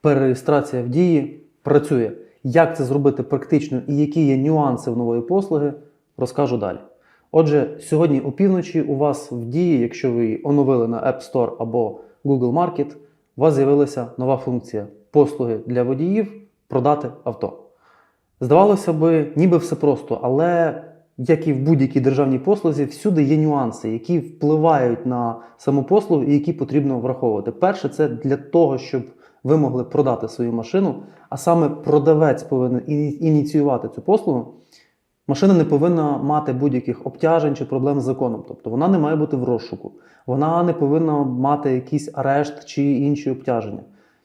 перереєстрація в дії працює. Як це зробити практично і які є нюанси в нової послуги, розкажу далі. Отже, сьогодні опівночі у вас в дії, якщо ви її оновили на App Store або Google Market, у вас з'явилася нова функція послуги для водіїв продати авто. Здавалося би, ніби все просто, але як і в будь-якій державній послузі, всюди є нюанси, які впливають на саму послугу і які потрібно враховувати. Перше, це для того, щоб ви могли продати свою машину, а саме продавець повинен ініціювати цю послугу. Машина не повинна мати будь-яких обтяжень чи проблем з законом. Тобто вона не має бути в розшуку, вона не повинна мати якийсь арешт чи інші обтяження.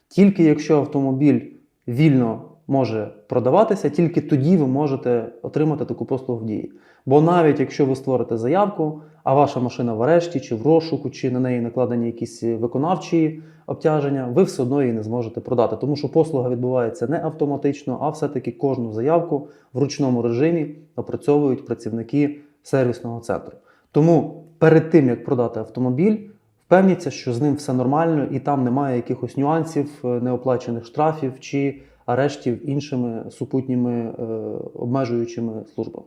Тільки якщо автомобіль вільно може продаватися, тільки тоді ви можете отримати таку послугу в дії. Бо навіть якщо ви створите заявку, а ваша машина в арешті, чи в розшуку, чи на неї накладені якісь виконавчі обтяження, ви все одно її не зможете продати. Тому що послуга відбувається не автоматично, а все-таки кожну заявку в ручному режимі опрацьовують працівники сервісного центру. Тому перед тим як продати автомобіль, впевніться, що з ним все нормально і там немає якихось нюансів, е, неоплачених штрафів чи арештів іншими супутніми е, обмежуючими службами.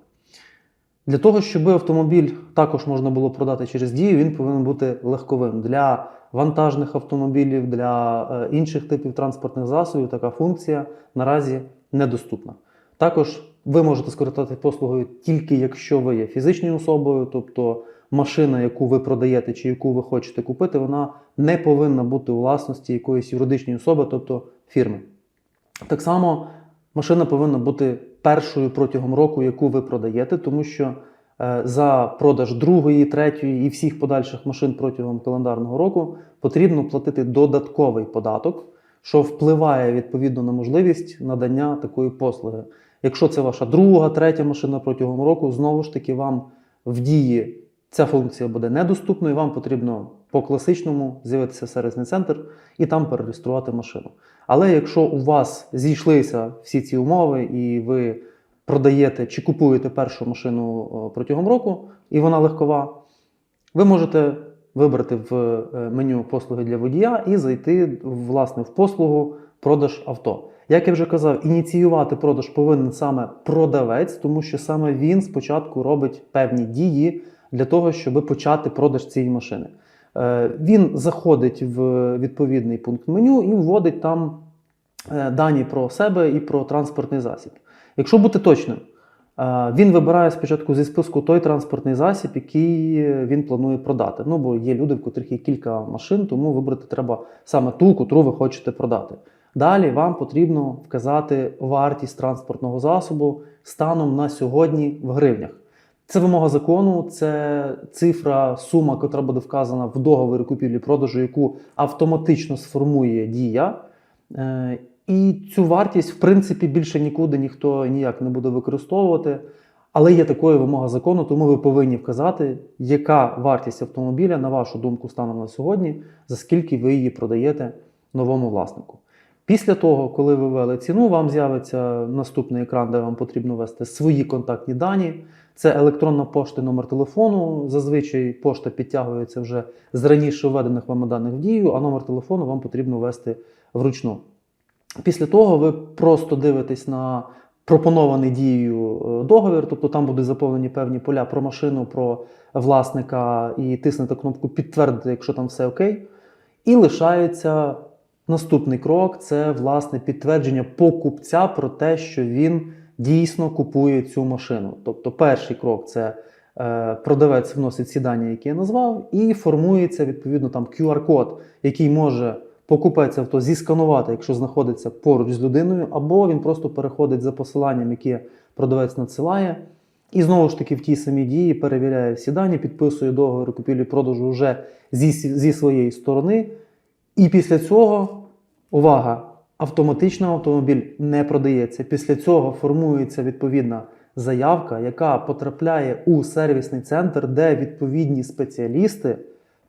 Для того, щоб автомобіль також можна було продати через дію, він повинен бути легковим. Для вантажних автомобілів, для е, інших типів транспортних засобів така функція наразі недоступна. Також ви можете скористатися послугою тільки якщо ви є фізичною особою, тобто машина, яку ви продаєте чи яку ви хочете купити, вона не повинна бути у власності якоїсь юридичної особи, тобто фірми. Так само машина повинна бути першою протягом року, яку ви продаєте, тому що е, за продаж другої, третьої і всіх подальших машин протягом календарного року потрібно платити додатковий податок, що впливає відповідно на можливість надання такої послуги. Якщо це ваша друга, третя машина протягом року, знову ж таки вам в дії ця функція буде недоступною, вам потрібно по класичному з'явитися в сервісний центр і там перереєструвати машину. Але якщо у вас зійшлися всі ці умови, і ви продаєте чи купуєте першу машину протягом року, і вона легкова, ви можете вибрати в е, меню послуги для водія і зайти власне в послугу продаж авто. Як я вже казав, ініціювати продаж повинен саме продавець, тому що саме він спочатку робить певні дії для того, щоб почати продаж цієї машини. Е, Він заходить в відповідний пункт меню і вводить там е, дані про себе і про транспортний засіб. Якщо бути точним, е, він вибирає спочатку зі списку той транспортний засіб, який він планує продати. Ну бо є люди, в котрих є кілька машин, тому вибрати треба саме ту, котру ви хочете продати. Далі вам потрібно вказати вартість транспортного засобу станом на сьогодні в гривнях. Це вимога закону, це цифра, сума, яка буде вказана в договорі купівлі-продажу, яку автоматично сформує дія. Е, І цю вартість, в принципі, більше нікуди ніхто ніяк не буде використовувати. Але є такою вимога закону, тому ви повинні вказати, яка вартість автомобіля, на вашу думку, станом на сьогодні, за скільки ви її продаєте новому власнику. Після того, коли ви ввели ціну, вам з'явиться наступний екран, де вам потрібно ввести свої контактні дані. Це електронна пошта, номер телефону. Зазвичай пошта підтягується вже з раніше введених вами даних в дію, а номер телефону вам потрібно ввести вручну. Після того ви просто дивитесь на пропонований дією е, договір, тобто там будуть заповнені певні поля про машину, про власника, і тиснете кнопку підтвердити, якщо там все окей. І лишається наступний крок це власне підтвердження покупця про те, що він дійсно купує цю машину. Тобто, перший крок це е, продавець вносить ці дані, які я назвав, і формується відповідно там QR-код, який може покупець авто зісканувати, якщо знаходиться поруч з людиною, або він просто переходить за посиланням, яке продавець надсилає. І знову ж таки в тій самій дії перевіряє всі дані, підписує договір купівлі-продажу вже зі, зі своєї сторони. І після цього, увага, автоматично автомобіль не продається. Після цього формується відповідна заявка, яка потрапляє у сервісний центр, де відповідні спеціалісти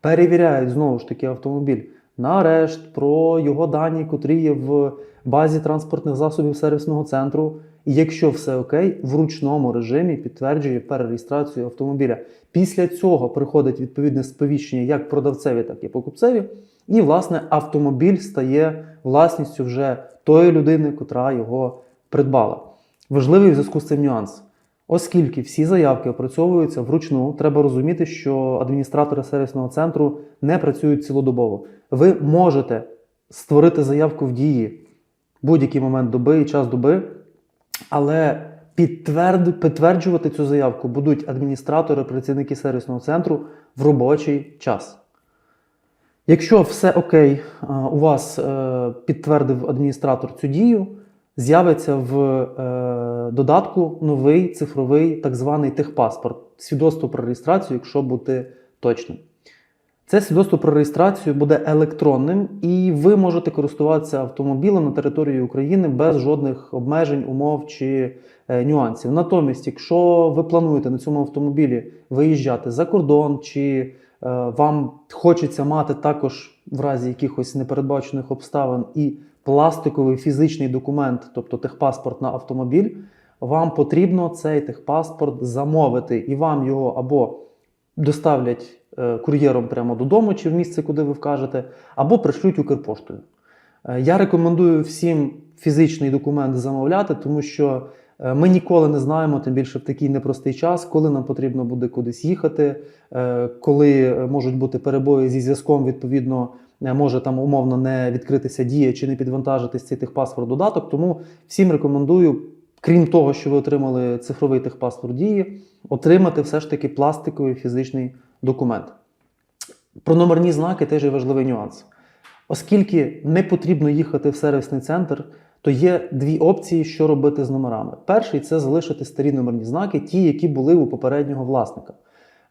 перевіряють знову ж таки автомобіль на арешт, про його дані, котрі є в базі транспортних засобів сервісного центру. І якщо все окей, в ручному режимі підтверджує перереєстрацію автомобіля. Після цього приходить відповідне сповіщення як продавцеві, так і покупцеві. І, власне, автомобіль стає власністю вже тої людини, котра його придбала. Важливий в зв'язку з цим нюанс. Оскільки всі заявки опрацьовуються вручну, треба розуміти, що адміністратори сервісного центру не працюють цілодобово. Ви можете створити заявку в дії будь-який момент доби і час доби, але підтверд... підтверджувати цю заявку будуть адміністратори, працівники сервісного центру в робочий час. Якщо все окей, у вас е, підтвердив адміністратор цю дію, з'явиться в е, додатку новий цифровий так званий техпаспорт, свідоцтво про реєстрацію, якщо бути точним. Це свідоцтво про реєстрацію буде електронним, і ви можете користуватися автомобілем на території України без жодних обмежень, умов чи е, нюансів. Натомість, якщо ви плануєте на цьому автомобілі виїжджати за кордон, чи вам хочеться мати також в разі якихось непередбачених обставин і пластиковий фізичний документ, тобто техпаспорт на автомобіль, вам потрібно цей техпаспорт замовити, і вам його або доставлять е, кур'єром прямо додому чи в місце, куди ви вкажете, або пришлють Укрпоштою. Е, Я рекомендую всім фізичний документ замовляти, тому що е, ми ніколи не знаємо, тим більше в такий непростий час, коли нам потрібно буде кудись їхати, е, коли е, можуть бути перебої зі зв'язком, відповідно, е, може там умовно не відкритися дія чи не підвантажитись цей техпаспорт додаток. Тому всім рекомендую, крім того, що ви отримали цифровий техпаспорт дії, отримати все ж таки пластиковий фізичний документ. Про номерні знаки теж є важливий нюанс. Оскільки не потрібно їхати в сервісний центр, то є дві опції, що робити з номерами. Перший це залишити старі номерні знаки, ті, які були у попереднього власника.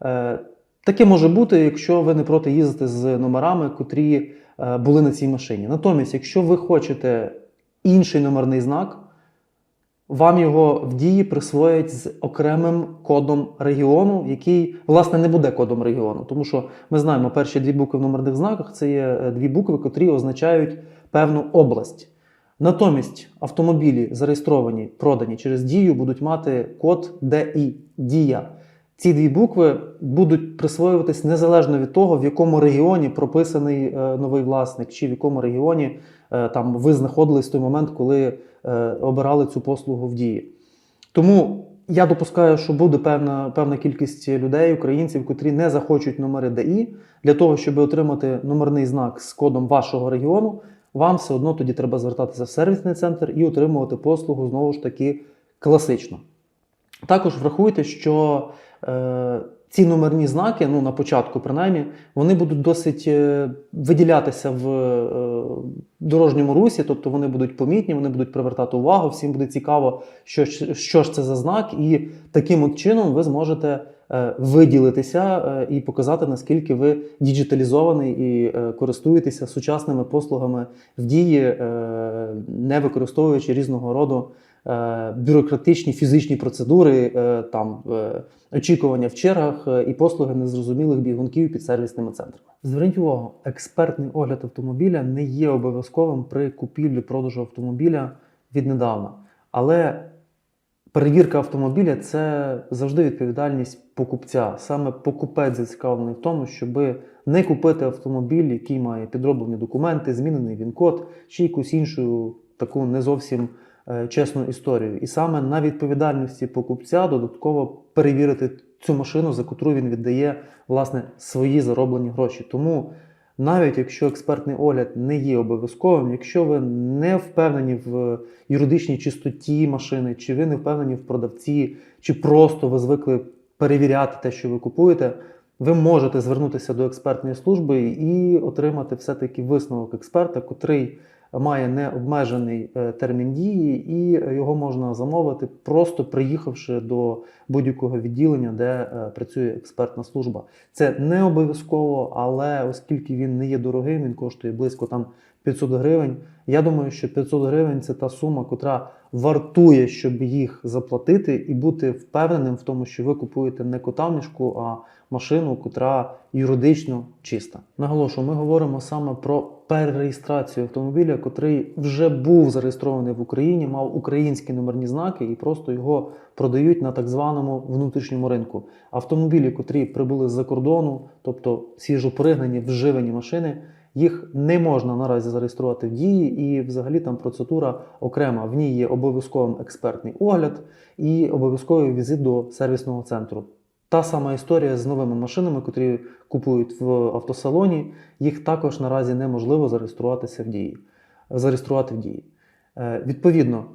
Е, таке може бути, якщо ви не проти їздити з номерами, котрі е, були на цій машині. Натомість, якщо ви хочете інший номерний знак, вам його в дії присвоять з окремим кодом регіону, який, власне, не буде кодом регіону. Тому що ми знаємо, перші дві букви в номерних знаках це є е, дві букви, котрі означають певну область. Натомість автомобілі, зареєстровані, продані через дію, будуть мати код ДІ Дія. Ці дві букви будуть присвоюватись незалежно від того, в якому регіоні прописаний е, новий власник, чи в якому регіоні е, там ви знаходились в той момент, коли е, обирали цю послугу в дії. Тому я допускаю, що буде певна, певна кількість людей, українців, котрі не захочуть номери ДІ для того, щоб отримати номерний знак з кодом вашого регіону. Вам все одно тоді треба звертатися в сервісний центр і отримувати послугу знову ж таки класично. Також врахуйте, що е, ці номерні знаки, ну на початку принаймні, вони будуть досить е, виділятися в е, дорожньому русі, тобто вони будуть помітні, вони будуть привертати увагу, всім буде цікаво, що, що ж це за знак, і таким от чином ви зможете виділитися е, і показати, наскільки ви діджиталізований і е, користуєтеся сучасними послугами в дії, е, не використовуючи різного роду е, бюрократичні фізичні процедури, е, там е, очікування в чергах е, і послуги незрозумілих бігунків під сервісними центрами. Зверніть увагу, експертний огляд автомобіля не є обов'язковим при купівлі-продажу автомобіля віднедавна. Але перевірка автомобіля це завжди відповідальність покупця. Саме покупець зацікавлений в тому, щоб не купити автомобіль, який має підроблені документи, змінений він-код чи якусь іншу таку не зовсім е, чесну історію. І саме на відповідальності покупця додатково перевірити цю машину, за котру він віддає власне свої зароблені гроші. Тому навіть якщо експертний огляд не є обов'язковим, якщо ви не впевнені в юридичній чистоті машини, чи ви не впевнені в продавці, чи просто ви звикли перевіряти те, що ви купуєте, ви можете звернутися до експертної служби і отримати все-таки висновок експерта, котрий має необмежений е, термін дії, і його можна замовити, просто приїхавши до будь-якого відділення, де е, працює експертна служба. Це не обов'язково, але оскільки він не є дорогим, він коштує близько там 500 гривень. Я думаю, що 500 гривень це та сума, котра вартує, щоб їх заплатити, і бути впевненим в тому, що ви купуєте не кота в мішку, а машину, котра юридично чиста. Наголошую, ми говоримо саме про перереєстрацію автомобіля, котрий вже був зареєстрований в Україні, мав українські номерні знаки і просто його продають на так званому внутрішньому ринку. Автомобілі, котрі прибули з-за кордону, тобто свіжопригнані, вживані машини, Їх не можна наразі зареєструвати в дії, і взагалі там процедура окрема. В ній є обов'язковим експертний огляд і обов'язковий візит до сервісного центру. Та сама історія з новими машинами, котрі купують в автосалоні, їх також наразі неможливо зареєструватися в дії. Зареєструвати в дії. Е, Відповідно,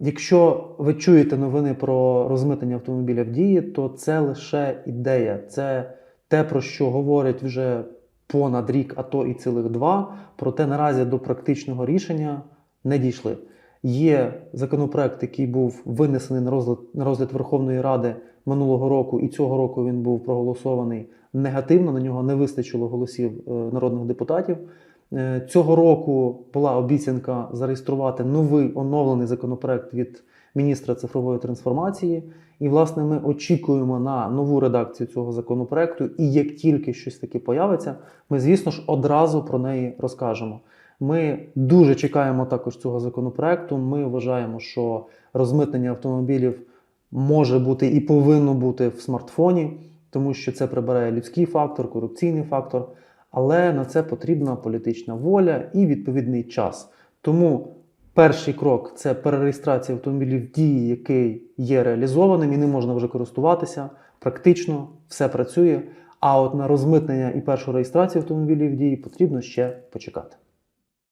якщо ви чуєте новини про розмитнення автомобіля в дії, то це лише ідея, це те, про що говорять вже понад рік, а то і цілих два. Проте наразі до практичного рішення не дійшли. Є законопроект, який був винесений на розгляд, на розгляд Верховної Ради минулого року, і цього року він був проголосований негативно. На нього не вистачило голосів е, народних депутатів. Е, Цього року була обіцянка зареєструвати новий оновлений законопроект від міністра цифрової трансформації. І, власне, ми очікуємо на нову редакцію цього законопроекту. І як тільки щось таке появиться, ми, звісно ж, одразу про неї розкажемо. Ми дуже чекаємо також цього законопроекту. Ми вважаємо, що розмитнення автомобілів може бути і повинно бути в смартфоні, тому що це прибирає людський фактор, корупційний фактор. Але на це потрібна політична воля і відповідний час. Тому перший крок це перереєстрація автомобілів дії, який є реалізованим і не можна вже користуватися. Практично все працює. А от на розмитнення і першу реєстрацію автомобілів дії потрібно ще почекати.